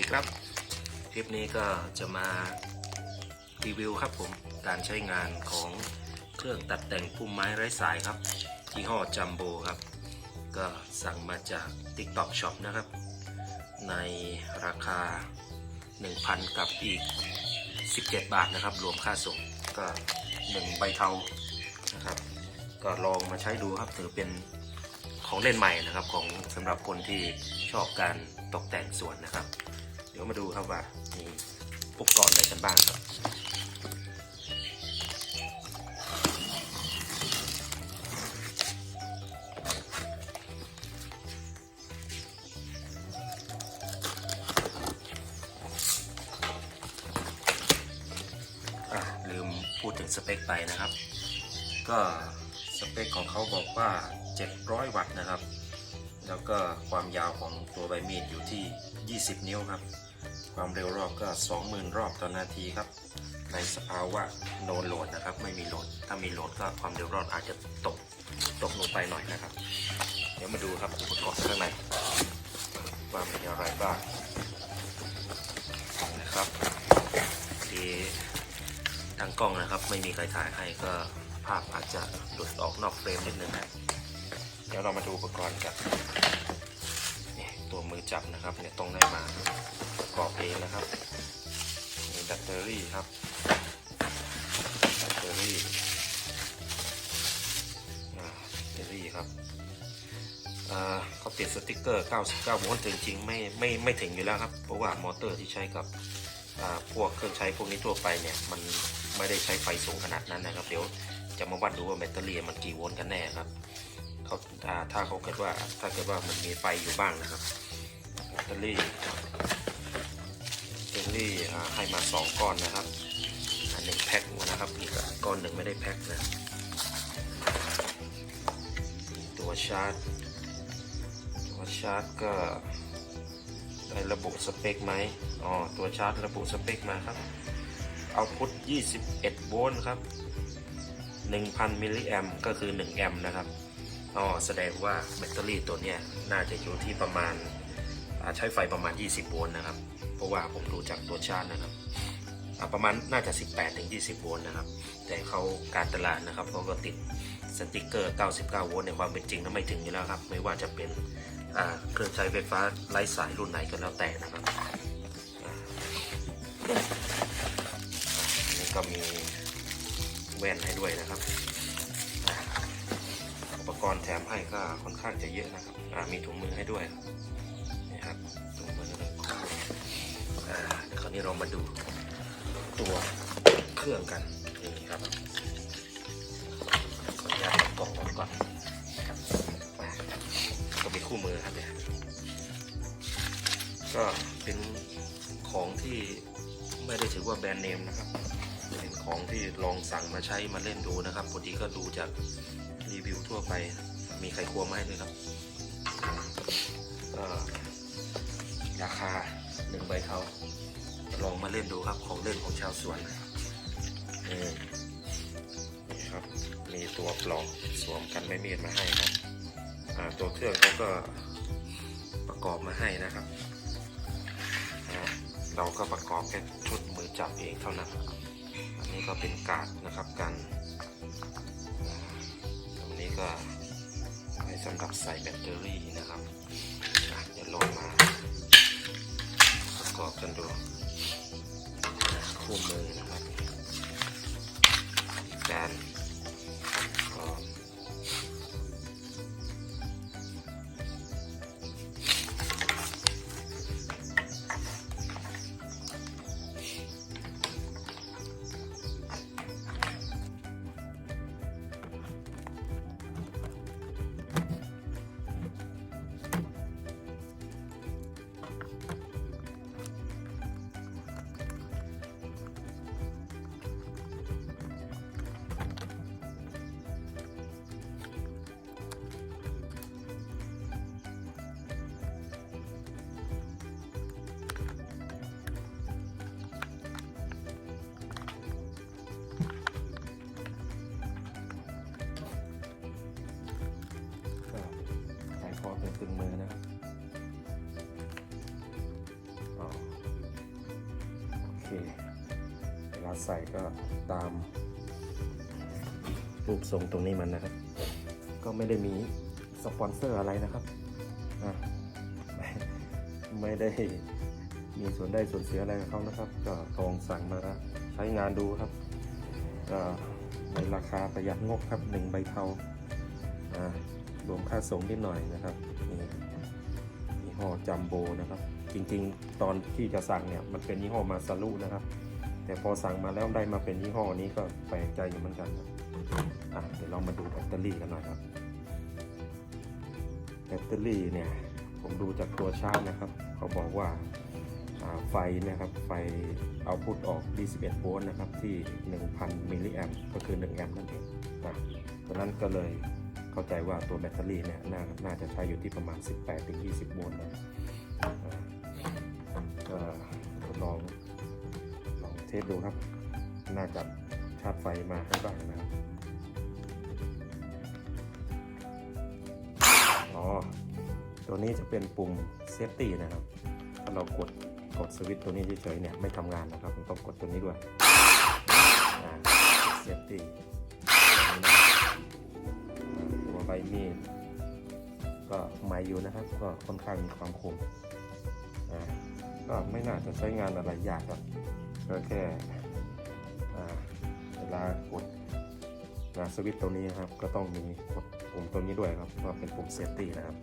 ดีครับ คลิปนี้ก็จะมารีวิวครับผมการใช้งานของเครื่องตัดแต่งพุ่มไม้ไร้สายครับยี่ห้อจัมโบครับ ก็สั่งมาจาก TikTok Shop นะครับ ในราคา 1,000 กับอีก 17 บาทนะครับ รวมค่าส่งก็ 1 ใบเทานะครับ ก็ลองมาใช้ดูครับถือเป็นของเล่นใหม่นะครับของสำหรับคนที่ชอบการตกแต่งสวนนะครับ ดี๋ยวมาดูครับว่ามีอุปกรณ์อะไรกันบ้างครับอะลืมพูดถึงสเปคไปนะครับ ก็สเปคของเขาบอกว่า 700 วัตต์นะครับ แล้วก็ความยาวของตัวใบมีดอยู่ที่ 20 นิ้วครับ ความเร็วรอบก็ 20,000 รอบต่อนาทีครับ ในสภาวะโนโหลดนะครับ ไม่มีโหลด ถ้ามีโหลดก็ความเร็วรอบอาจจะตกตกลงไปหน่อยนะครับ เดี๋ยวมาดูครับอุปกรณ์ข้างในว่ามีอะไรบ้างนะครับที่ทางกล้องนะครับ ไม่มีใครถ่ายให้ก็ภาพอาจจะหลุดออกนอกเฟรมนิดนึงนะเดี๋ยวเรามาดูอุปกรณ์กันนี่ตัวมือจับนะครับเนี่ยต้องได้มา ประกอบเองนะครับมีแบตเตอรี่ครับแบตเตอรี่แบตเตอรี่ครับเขาติดสติกเกอร์ 99 โวลต์จริงๆไม่ไม่ไม่ถึงอยู่แล้วครับ เพราะว่ามอเตอร์ที่ใช้กับพวกเครื่องใช้พวกนี้ทั่วไปเนี่ย มันไม่ได้ใช้ไฟสูงขนาดนั้นนะครับ เดี๋ยวจะมาวัดดูว่าแบตเตอรี่มันกี่โวลต์กันแน่ครับเขาอ่าถ้าเขาเกิดว่าถ้าเกิดว่ามันมีไฟอยู่บ้างนะครับแบตเตอรี่ แบตเตอรี่อ่าให้มาสองก้อนนะครับอันหนึ่งแพ็คนะครับอีกก้อนหนึ่งไม่ได้แพ็คนะตัวชาร์จตัวชาร์จก็ได้ระบุสเปคไหมอ๋อตัวชาร์จระบุสเปคมาครับเอาพุท21 โวลต์ครับ 1,000 มิลลิแอมก็คือ 1 แอมป์นะครับอ๋อแสดงว่าแบตเตอรี่ตัวเนี้ยน่าจะอยู่ที่ประมาณใช้ไฟประมาณ 20 โวลต์นะครับ เพราะว่าผมดูจากตัวชาร์จนะครับประมาณน่าจะ 18ถึง20 โวลต์นะครับ แต่เขาการตลาดนะครับเขาก็ติดสติกเกอร์ 99 โวลต์ในความเป็นจริงแล้วไม่ถึงอยู่แล้วครับ ไม่ว่าจะเป็นเครื่องใช้ไฟฟ้าไร้สายรุ่นไหนก็แล้วแต่นะครับนี่ก็มีแว่นให้ด้วยนะครับ อุปกรณ์แถมให้ก็ค่อนข้างจะเยอะนะครับมีถุงมือให้ด้วย เดี๋ยวคราวนี้เรามาดูตัวเครื่องกันนี่ครับขออนุญาตกล่องก่อนครับก็มีคู่มือครับเนี่ยก็เป็นของที่ไม่ได้ถือว่าแบรนด์เนมนะครับเป็นของที่ลองสั่งมาใช้มาเล่นดูนะครับพอดีก็ดูจากรีวิวทั่วไป มีใครควงมาให้เลยครับก็ราคาหนึ่งใบเทาลองมา เล่นดูครับของเล่นของชาวสวนนี่นี่ครับ มีตัวปลอกสวมกันไม่มีดมาให้ครับตัวเครื่องเขาก็ประกอบมาให้นะครับ เราก็ประกอบแค่ชุดมือจับเองเท่านั้น อันนี้ก็เป็นกาดนะครับกันตรงนี้ก็ไว้สำหรับใส่แบตเตอรี่นะครับอะเดี๋ยวลองมาประกอบกันดู คู่มื ส่ก็ตามรูปทรงตรงนี้มันนะครับ ก็ไม่ได้มีสปอนเซอร์อะไรนะครับอะไม่ไม่ได้มีส่วนได้ส่วนเสียอะไรกับเขานะครับ ก็ลองสั่งมาใช้งานดูครับก็ในราคาประหยัดงบครับหนึ่งใบเทาอ่ารวมค่าส่งนิดหน่อยนะครับนี่ยี่ห้อจัมโบนะครับ จริงๆ ตอนที่จะสั่งเนี่ย มันเป็นยี่ห้อมาซารุนะครับ แต่พอสั่งมาแล้วได้มาเป็นยี่ห้อนี้ก็แปลกใจอยู่เหมือนกันครับอะเดี๋ยวเรามาดูแบตเตอรี่กันหน่อยครับ แบตเตอรี่เนี่ย ผมดูจากตัวชาร์จนะครับ เขาบอกว่าไฟนะครับ ไฟเอาพุทออก21โวลต์นะครับ ที่ 1,000มิลลิแอมป์ก็คือ 1 แอมป์นั่นเองนะดังนั้นก็เลยเข้าใจว่าตัวแบตเตอรี่เนี่ยนน่าจะใช้อยู่ที่ประมาณ 18-20 โวลต์นะ เทสดูครับ น่าจะชาร์จไฟมาให้บ้างนะครับอ๋อตัวนี้จะเป็นปุ่มเซฟตี้นะครับ ถ้าเรากดกดสวิตช์ตัวนี้เฉยๆเนี่ยไม่ทำงานนะครับต้องกดตัวนี้ด้วยเซฟตี้ตัวใบมีดก็ใหม่อยู่นะครับ ก็ค่อนข้างมีความคมก็ไม่น่าจะใช้งานอะไรยากครับ ก็แค่เวลากดนะสวิตตัวนี้นะครับ ก็ต้องมีกดปุ่มตัวนี้ด้วยครับก็เป็นปุ่มเซฟตี้นะครับ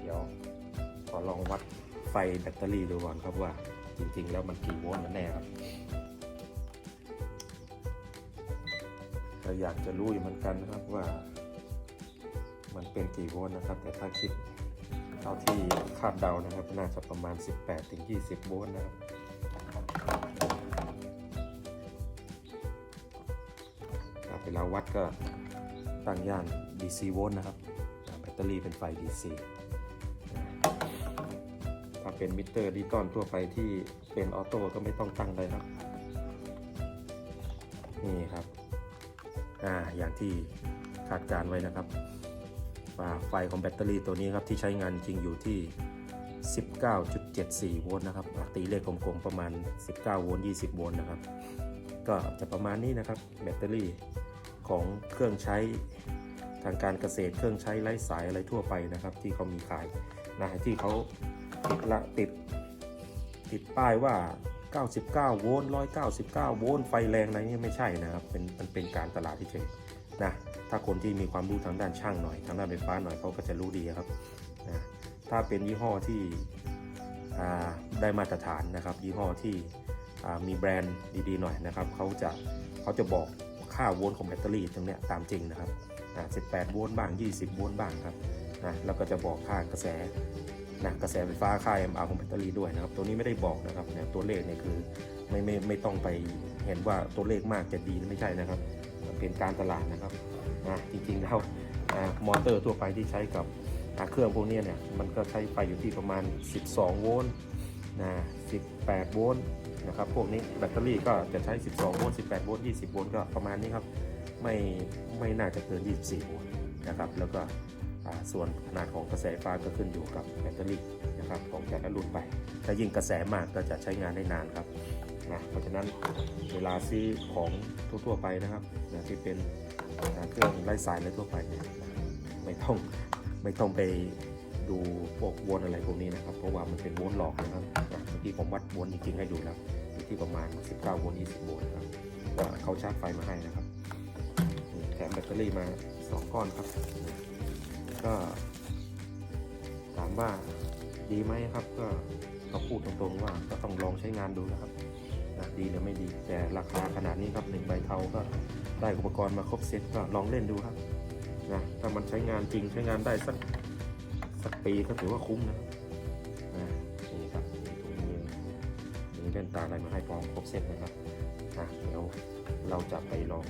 เดี๋ยวขอลองวัดไฟแบตเตอรี่ดูก่อนครับว่าจริง ๆ แล้วมันกี่โวลต์กันแน่ครับก็อยากจะรู้อยู่เหมือนกันนะครับว่า เป็นกี่โวลต์นะครับ แต่ถ้าคิดเท่าที่คาดเดานะครับ น่าจะประมาณ 18-20 โวลต์นะครับเวลาวัดก็ตั้งย่าน DC โวลต์นะครับ แบตเตอรี่เป็นไฟ DC ถ้าเป็นมิเตอร์ดิจิตอลทั่วไปที่เป็นออโต้ก็ไม่ต้องตั้งเลยครับ นี่ครับ อ่า อย่างที่คาดการไว้นะครับ ไฟของแบตเตอรี่ตัวนี้ครับที่ใช้งานจริงอยู่ที่ 19.74 โวลต์นะครับตีเลขกลมๆประมาณ 19 โวลต์ 20 โวลต์นะครับ ก็จะประมาณนี้นะครับแบตเตอรี่ของเครื่องใช้ทางการเกษตรเครื่องใช้ไร้สายอะไรทั่วไปนะครับ ที่เขามีขายนะที่เขาติดละติดติดป้ายว่า 99 โวลต์ 199 โวลต์ ไฟแรงอะไรนี่ไม่ใช่นะครับ เป็นมันเป็นการตลาดที่เฉย นะถ้าคนที่มีความรู้ทางด้านช่างหน่อยทางด้านไฟฟ้าหน่อยเขาก็จะรู้ดีครับนะถ้าเป็นยี่ห้อที่ได้มาตรฐานนะครับ ยี่ห้อที่มีแบรนด์ดีๆหน่อยนะครับเขาจะเขาจะบอกค่าโวลต์ของแบตเตอรี่ตรงเนี้ยตามจริงนะครับอ่า18 โวลต์บ้าง 20 โวลต์บ้างครับนะแล้วก็จะบอกค่ากระแสนะกระแสไฟฟ้าค่า MR ของแบตเตอรี่ด้วยนะครับ ตัวนี้ไม่ได้บอกนะครับเนี่ยตัวเลขเนี่ยคือไม่ไม่ไม่ต้องไปเห็นว่าตัวเลขมากจะดีไม่ใช่นะครับ เป็นการตลาดนะครับนะจริงๆแล้วมอเตอร์ทั่วไปที่ใช้กับเครื่องพวกนี้เนี่ยมันก็ใช้ไฟอยู่ที่ประมาณ 12 โวลต์นะ18 โวลต์นะครับพวกนี้แบตเตอรี่ก็จะใช้ 12 โวลต์ 18 โวลต์ 20 โวลต์ก็ประมาณนี้ครับไม่ไม่น่าจะเกิน 24 โวลต์นะครับแล้วก็ส่วนขนาดของกระแสไฟฟ้าก็ขึ้นอยู่กับแบตเตอรี่นะครับของแต่ละรุ่นไปถ้ายิ่งกระแสมากก็จะใช้งานได้นานครับ นะเพราะฉะนั้นเวลาซื้อของทั่วๆไปนะครับนะที่เป็นอ่าเครื่องไร้สายอะไรทั่วไปเนี่ยไม่ต้องไม่ต้องไปดูพวกวลต์อะไรพวกนี้นะครับ เพราะว่ามันเป็นวลต์หลอกนะครับเมื่อกี้ผมวัดวลต์จริงๆให้ดูแล้วอยู่ที่ประมาณ 19วลต์20วลต์นะครับเขาชาร์จไฟมาให้นะครับแถมแบตเตอรี่มา 2 ก้อนครับ ก็ถามว่าดีไหมครับ ก็ก็พูดตรงๆว่าก็ต้องลองใช้งานดูนะครับ ดีหรือไม่ดี แต่ราคาขนาดนี้ครับหนึ่งใบเทาก็ได้อุปกรณ์มาครบเซตก็ลองเล่นดูครับนะถ้ามันใช้งานจริงใช้งานได้สักสักปีก็ถือว่าคุ้มนะนะนี่ครับมีถุงมือมีเล่นตาอะไรมาให้พร้อมครบเซตนะครับอะเดี๋ยวเราจะไปลอง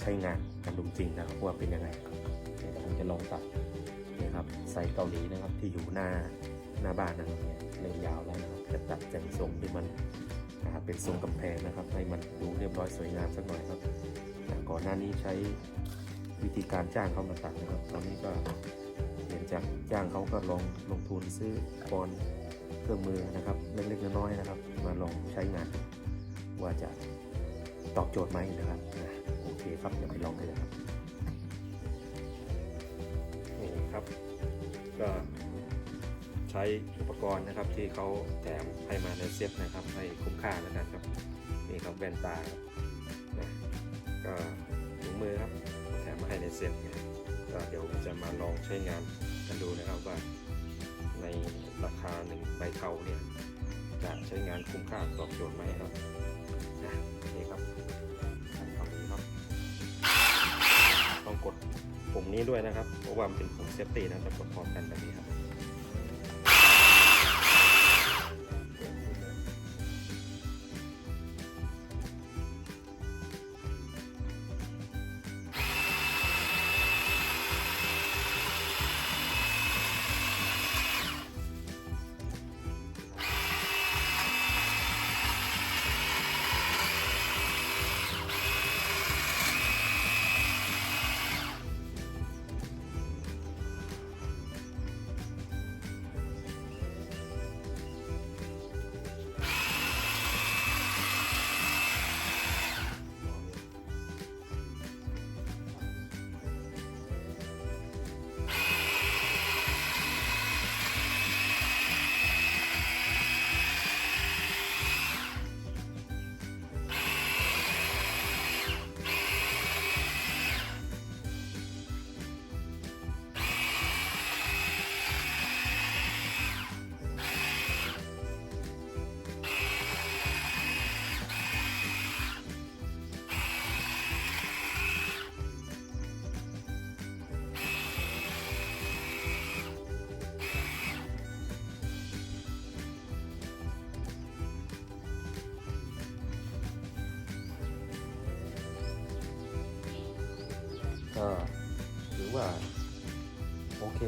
ใช้งานกันดูจริงนะครับว่าเป็นยังไงเดี๋ยวผมจะลองตัดนี่ครับไซส์เกาหลีนะครับที่อยู่หน้าหน้าบ้านนะครับเนี่ยเริ่มยาวแล้วนะครับจะตัดแต่งทรงที่มัน เป็นทรงกำแพงนะครับ ให้มันดูเรียบร้อยสวยงามสักหน่อยครับก่อนหน้านี้ใช้วิธีการจ้างเขามาตัดนะครับ ตอนนี้ก็เปลี่ยนจากจ้างเขาก็ลองลงทุนซื้ออุปกรณ์เครื่องมือนะครับเล็กๆน้อยๆนะครับ มาลองใช้งาน ว่าจะตอบโจทย์ไหมนะครับนะโอเคครับเดี๋ยวไปลองกันเลยครับนี่ครับก็ ช้อุปกรณ์นะครับที่เขาแถมให้มาในเซ็ตนะครับให้คุ้มค่าแล้วกันครับนี่ครับแว่นตานะก็ถุงมือครับแถมมาให้ในเซ็ตนะก็เดี๋ยวจะมาลองใช้งานกันดูนะครับว่าในราคาหนึ่งใบเทาเนี่ยจะใช้งานคุ้มค่าตอบโจทย์ไหมครับนะนี่ครับทำนี้ครับต้องกดปุ่มนี้ด้วยนะครับเพราะว่ามันเป็นปุ่มเซฟตี้นะจะกดพร้อมกันแบบนี้ครับ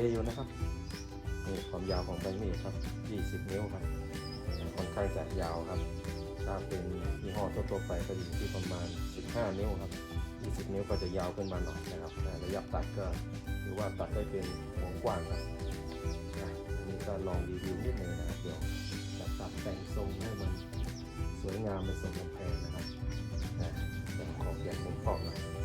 อเคอยู่นะครับนี่ความยาวของใบมีดครับ 20 นิ้วครับค่อนข้างจะยาวครับ ถ้าเป็นยี่ห้อทั่วๆไปก็อยู่ที่ประมาณ 15 นิ้วครับ 20 นิ้วก็จะยาวขึ้นมาหน่อยนะครับแต่ระยะตัดก็ถือว่าตัดได้เป็นวงกว้างครับนะอันนี้ก็ลองรีวิวนิดนึงนะครับเดี๋ยวจะตัดแต่งทรงให้มันสวยงามเป็นทรงกำแพงนะครับนะเดี๋ยวขอเปลี่ยนมุมกล้องหน่อย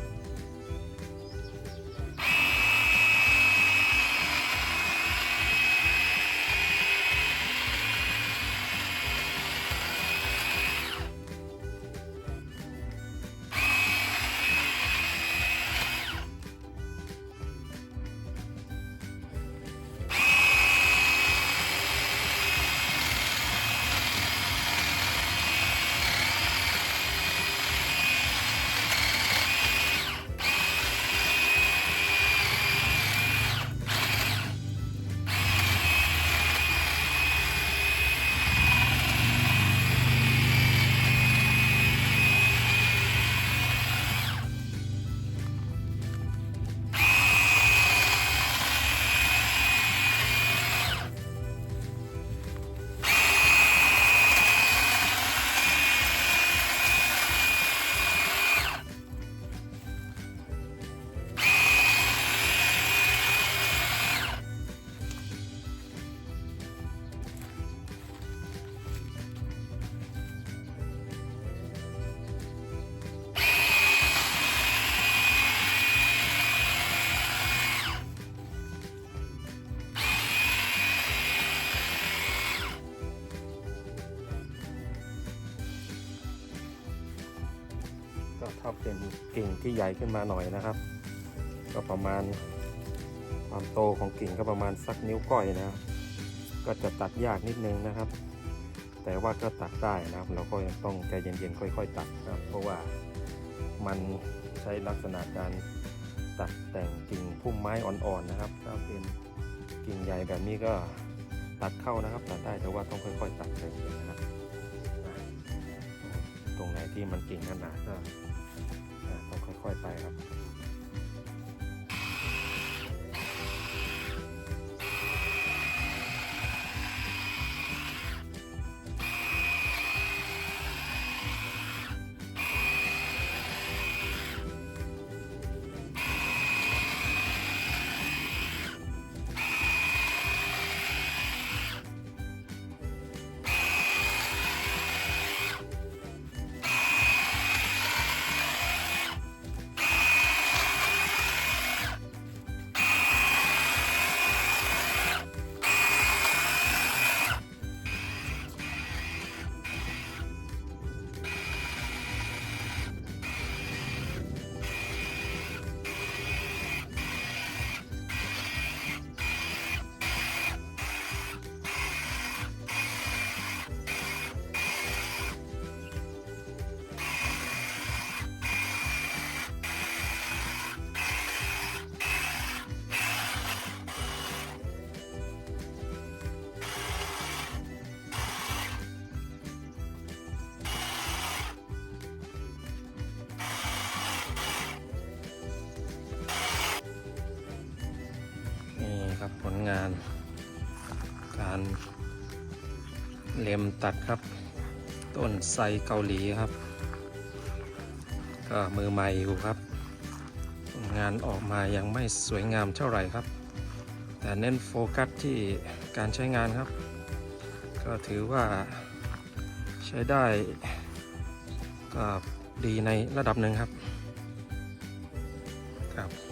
ก็เป็นกิ่งที่ใหญ่ขึ้นมาหน่อยนะครับ ก็ประมาณความโตของกิ่งก็ประมาณสักนิ้วก้อยนะก็จะตัดยากนิดนึงนะครับ แต่ว่าก็ตัดได้นะครับ เราก็ยังต้องใจเย็นๆค่อย ๆ ตัดนะครับ เพราะว่ามันใช้ลักษณะการตัดแต่งกิ่งพุ่มไม้อ่อนๆนะครับถ้าเป็นกิ่งใหญ่แบบนี้ก็ตัดเข้านะครับ ตัดได้แต่ว่าต้องค่อย ๆ ตัดเลยนะครับ ตรงไหนที่มันกิ่งหนาก็ ค่อยๆไปครับ งาน การเล็มตัดครับ ต้นไทรเกาหลีครับ ก็มือใหม่อยู่ครับงานออกมายังไม่สวยงามเท่าไหร่ครับ แต่เน้นโฟกัสที่การใช้งานครับ ก็ถือว่าใช้ได้ก็ดีในระดับหนึ่งครับครับ